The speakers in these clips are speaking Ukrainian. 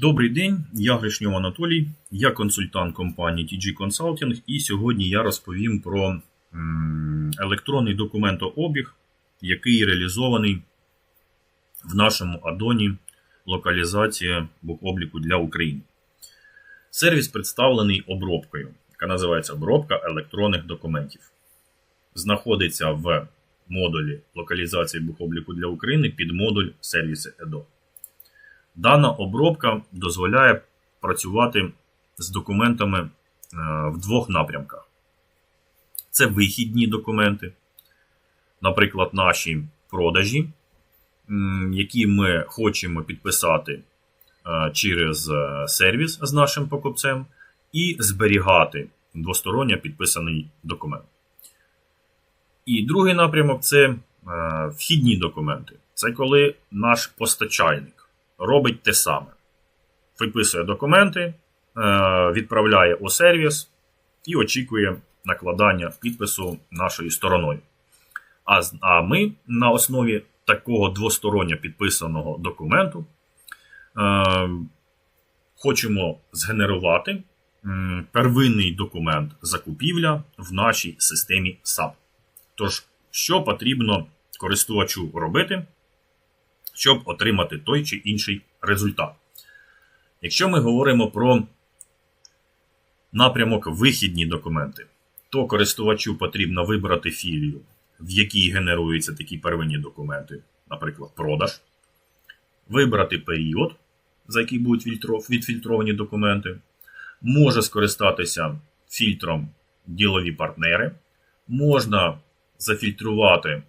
Добрий день, я Гришньов Анатолій, я консультант компанії TG Consulting, і сьогодні я розповім про електронний документообіг, який реалізований в нашому адоні локалізація бухобліку для України. Сервіс представлений обробкою, яка називається обробка електронних документів. Знаходиться в модулі локалізації бухобліку для України під модуль сервіси EDO. Дана обробка дозволяє працювати з документами е, в двох напрямках. Це вихідні документи, наприклад, наші продажі, які ми хочемо підписати е, через е, сервіс з нашим покупцем, і зберігати двосторонньо підписаний документ. І другий напрямок це вхідні документи. Це коли наш постачальник робить те саме. Виписує документи, е, відправляє у сервіс і очікує накладання підпису нашою стороною. А, ми на основі такого двосторонньо підписаного документу е, хочемо згенерувати первинний документ закупівля в нашій системі SAP. Тож, що потрібно користувачу робити, щоб отримати той чи інший результат? Якщо ми говоримо про напрямок вихідні документи, то користувачу потрібно вибрати філію, в якій генеруються такі первинні документи, наприклад, продаж, вибрати період, за який будуть відфільтровані документи, може скористатися фільтром ділові партнери, можна зафільтрувати,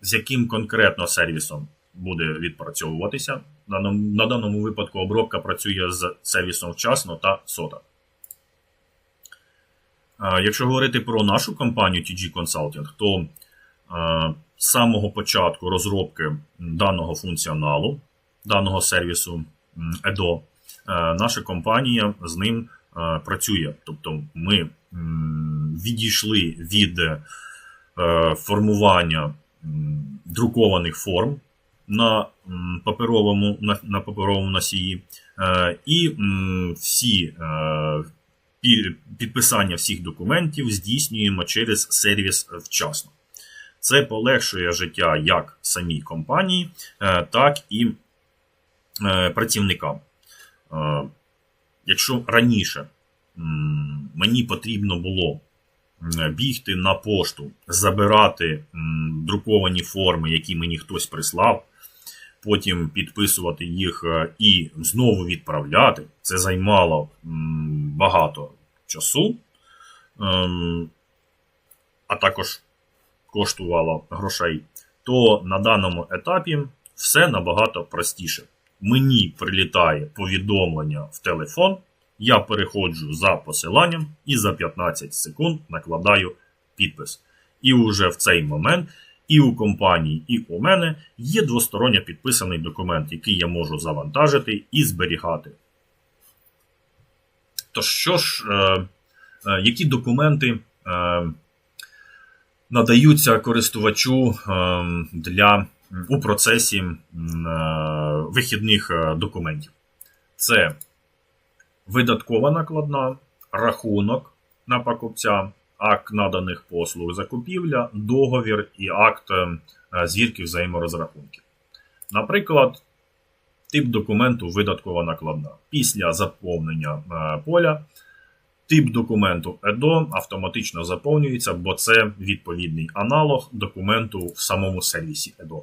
з яким конкретно сервісом буде відпрацьовуватися. На даному- випадку обробка працює з сервісом вчасно та сота. Якщо говорити про нашу компанію TG Consulting, то з самого початку розробки даного функціоналу, даного сервісу EDO, наша компанія з ним працює. Тобто ми відійшли від е, формування друкованих форм на паперовому, на, на паперовому носії, е, і всі е, пі- підписання всіх документів здійснюємо через сервіс вчасно. Це полегшує життя як самій компанії, е, так і працівникам. Якщо раніше мені потрібно було бігти на пошту, забирати друковані форми, які мені хтось прислав, потім підписувати їх е, і знову відправляти, це займало багато часу, ем, а також коштувало грошей, то на даному етапі все набагато простіше. Мені прилітає повідомлення в телефон, я переходжу за посиланням і за 15 секунд накладаю підпис. І уже в цей момент і у компанії, і у мене є двосторонньо підписаний документ, який я можу завантажити і зберігати. Тож, що ж, е, е, які документи е, надаються користувачу е, для у процесі е, вихідних е, документів? Це видаткова накладна, рахунок на покупця, акт наданих послуг закупівля, договір і акт е, звірки взаєморозрахунків. Наприклад, тип документу видаткова накладна. Після заповнення е, поля тип документу EDO автоматично заповнюється, бо це відповідний аналог документу в самому сервісі EDO.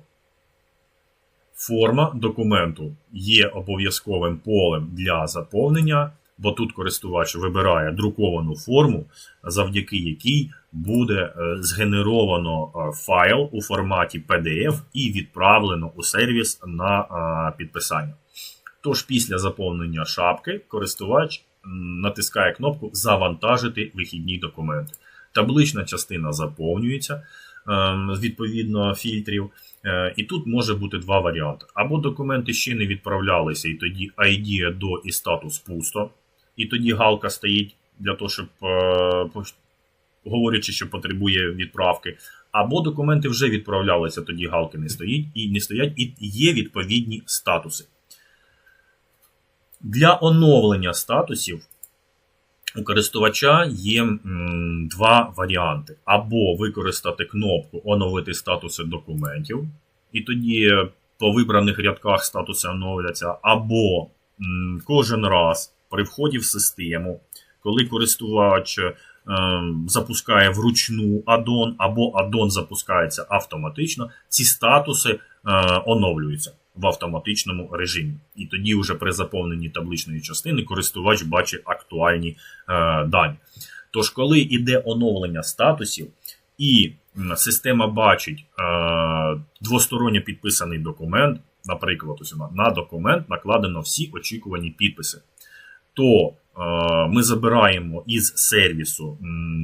Форма документу є обов'язковим полем для заповнення, бо тут користувач вибирає друковану форму, завдяки якій буде е, згенеровано е, файл у форматі PDF і відправлено у сервіс на е, підписання. Тож після заповнення шапки користувач натискає кнопку Завантажити вихідні документи. Таблична частина заповнюється ем, відповідно фільтрів. І тут може бути два варіанти. Або документи ще не відправлялися, і тоді ID до і статус пусто, і тоді галка стоїть для того, щоб е, говорячи, що потребує відправки. Або документи вже відправлялися, тоді галки не стоїть і не стоять, і є відповідні статуси. Для оновлення статусів у користувача є два варіанти: або використати кнопку Оновити статуси документів, і тоді по вибраних рядках статуси оновляться, або кожен раз при вході в систему, коли користувач е, запускає вручну аддон, або аддон запускається автоматично, ці статуси е, оновлюються в автоматичному режимі. І тоді, вже при заповненні табличної частини, користувач бачить актуальні е, дані. Тож, коли йде оновлення статусів, і система бачить е, двосторонньо підписаний документ, наприклад, ось на документ накладено всі очікувані підписи, то е, ми забираємо із сервісу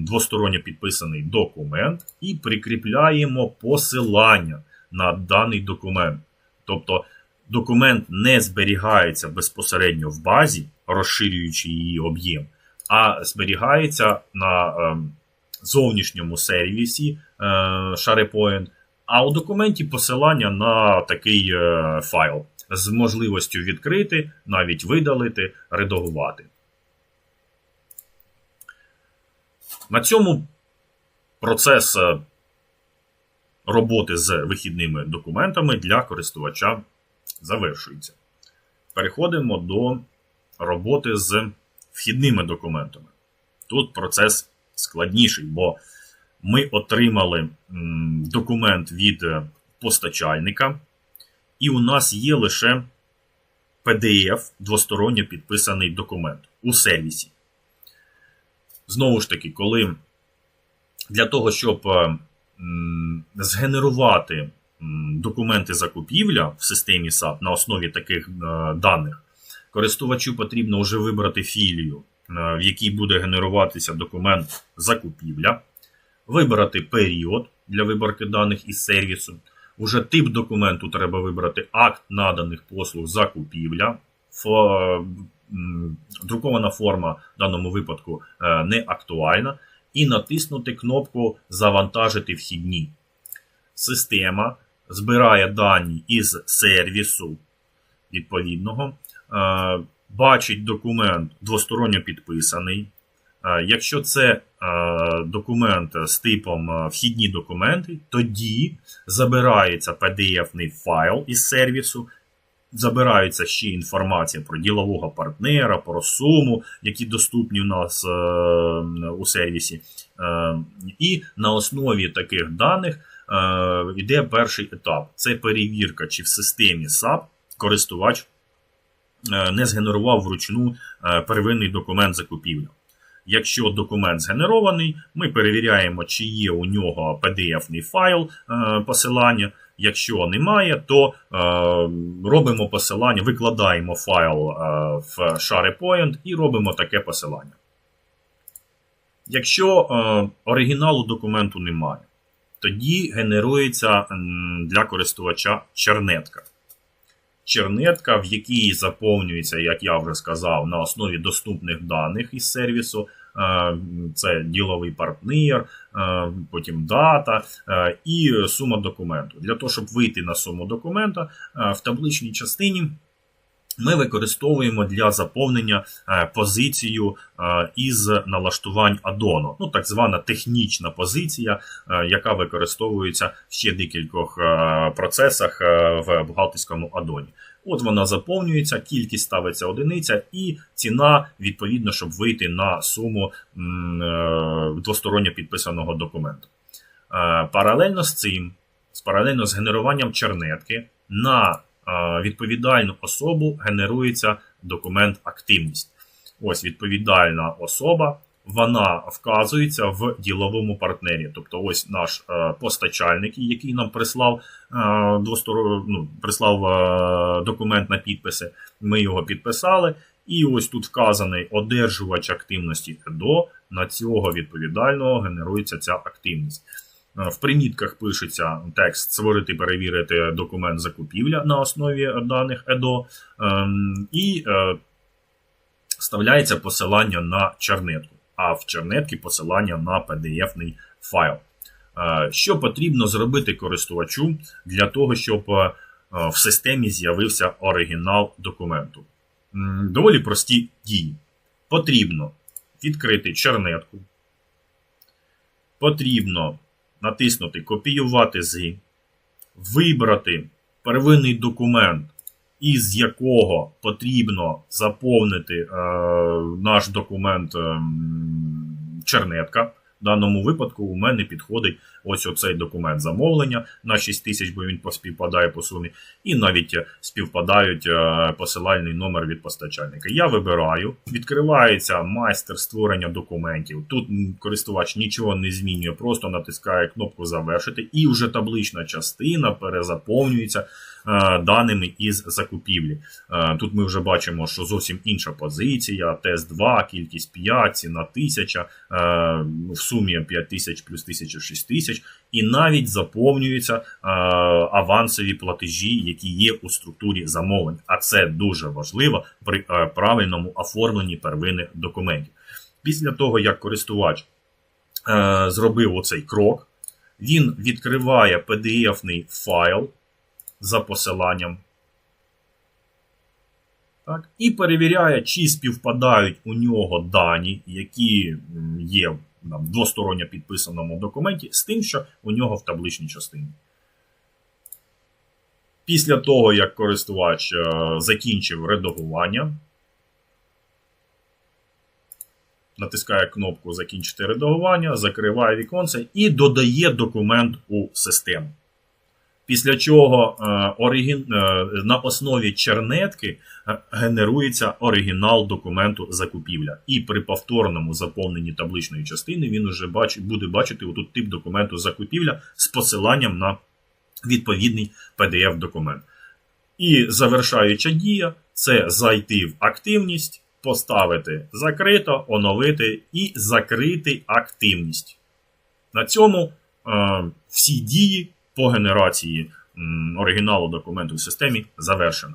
двосторонньо підписаний документ і прикріпляємо посилання на даний документ. Тобто документ не зберігається безпосередньо в базі, розширюючи її об'єм, а зберігається на е, зовнішньому сервісі е, SharePoint, а у документі посилання на такий е, файл з можливістю відкрити, навіть видалити, редагувати. На цьому процес е, роботи з вихідними документами для користувача завершується. Переходимо до роботи з вхідними документами. Тут процес складніший, бо ми отримали документ від е, постачальника, і у нас є лише PDF двосторонньо підписаний документ у сервісі. Знову ж таки, коли для того, щоб е, згенерувати документи закупівля в системі SAP на основі таких е, даних, користувачу потрібно вже вибрати філію, е, в якій буде генеруватися документ закупівля, вибрати період для виборки даних із сервісу. Уже тип документу треба вибрати акт наданих послуг закупівля. Друкована форма в даному випадку е, не актуальна. І натиснути кнопку Завантажити вхідні. Система збирає дані із сервісу відповідного, е, бачить документ двосторонньо підписаний. Е, Якщо це е, документ з типом е, вхідні документи, тоді забирається PDF-ний файл із сервісу, забирається ще інформація про ділового партнера, про суму, які доступні у нас у сервісі. І на основі таких даних йде перший етап: це перевірка, чи в системі SAP користувач не згенерував вручну первинний документ закупівлі. Якщо документ згенерований, ми перевіряємо, чи є у нього PDF-ний файл е, посилання. Якщо немає, то е, робимо посилання, викладаємо файл е, в SharePoint і робимо таке посилання. Якщо оригіналу документу немає, тоді генерується для користувача чернетка. Чернетка, в якій заповнюється, як я вже сказав, на основі доступних даних із сервісу. Е, Це діловий партнер, е, потім дата е, і сума документу. Для того, щоб вийти на суму документа в табличній частині. Ми використовуємо для заповнення позицію із налаштувань аддону, ну так звана технічна позиція, яка використовується в ще декількох процесах в бухгалтерському аддоні. От вона заповнюється, кількість ставиться одиниця, і ціна, відповідно, щоб вийти на суму е, двосторонньо підписаного документу. Е, Паралельно з цим, паралельно з генеруванням чернетки, на е, відповідальну особу генерується документ активність. Ось відповідальна особа. Вона вказується в діловому партнері. Тобто, ось наш е, постачальник, який нам прислав е, двосторо... ну, прислав е, документ на підписи. Ми його підписали. І ось тут вказаний одержувач активності ЕДО. На цього відповідального генерується ця активність. В примітках пишеться текст створити, перевірити документ закупівля на основі даних ЕДО. Ем, І вставляється посилання на чернетку, а в чернетці посилання на PDF-ний файл. Е, Що потрібно зробити користувачу для того, щоб е, в системі з'явився оригінал документу? доволі прості дії. Потрібно відкрити чернетку. Потрібно натиснути Копіювати з, вибрати первинний документ, із якого потрібно заповнити е, наш документ е, чернетка. В даному випадку у мене підходить ось оцей документ замовлення на 6 тисяч, бо він співпадає по сумі, і навіть е, співпадають е, посилальний номер від постачальника. Я вибираю, відкривається майстер створення документів. Тут користувач нічого не змінює, просто натискає кнопку завершити, і вже таблична частина перезаповнюється даними із закупівлі. Е, Тут ми вже бачимо, що зовсім інша позиція, тест 2, кількість 5, ціна 1000, е, в сумі 5000 плюс 1000 6000, і навіть заповнюються е, авансові платежі, які є у структурі замовлень. А це дуже важливо при е, правильному оформленні первинних документів. Після того, як користувач е, зробив оцей крок, він відкриває PDF-ний файл за посиланням. Так, і перевіряє, чи співпадають у нього дані, які є в двосторонньо підписаному документі, з тим, що у нього в табличній частині. Після того, як користувач е, закінчив редагування, натискає кнопку Закінчити редагування, закриває віконце і додає документ у систему. Після чого е, оригін... е, на основі чернетки е, генерується оригінал документу закупівля. І при повторному заповненні табличної частини він уже бач... буде бачити отут тип документу закупівля з посиланням на відповідний PDF-документ. І завершаюча дія це зайти в активність, поставити закрито, оновити і закрити активність. На цьому е, всі дії по генерації оригіналу документу в системі завершено.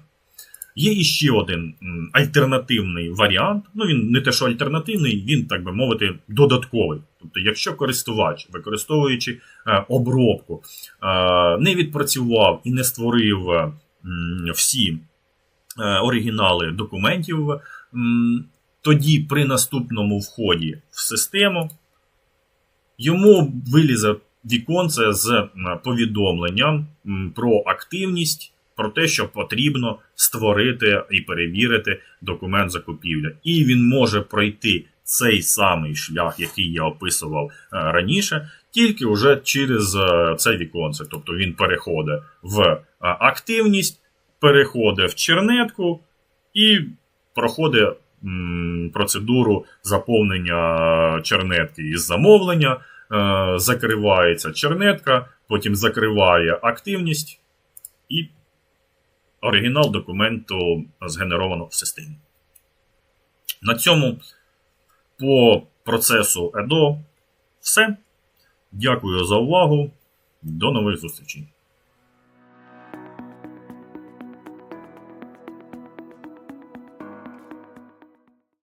Є іще один альтернативний варіант. Ну, він не те, що альтернативний, він, так би мовити, додатковий. Тобто, якщо користувач, використовуючи е, обробку, е, не відпрацював і не створив е, всі оригінали документів, тоді при наступному вході в систему йому вилізе віконце з повідомленням про активність, про те, що потрібно створити і перевірити документ закупівля. І він може пройти цей самий шлях, який я описував е, раніше, тільки вже через е, це віконце. Тобто він переходить в е, активність, переходить в чернетку і проходить процедуру заповнення чернетки із замовлення. Е, закривається чернетка, потім закриває активність, і оригінал документу згенеровано в системі. На цьому по процесу EDO все. Дякую за увагу. До нових зустрічей.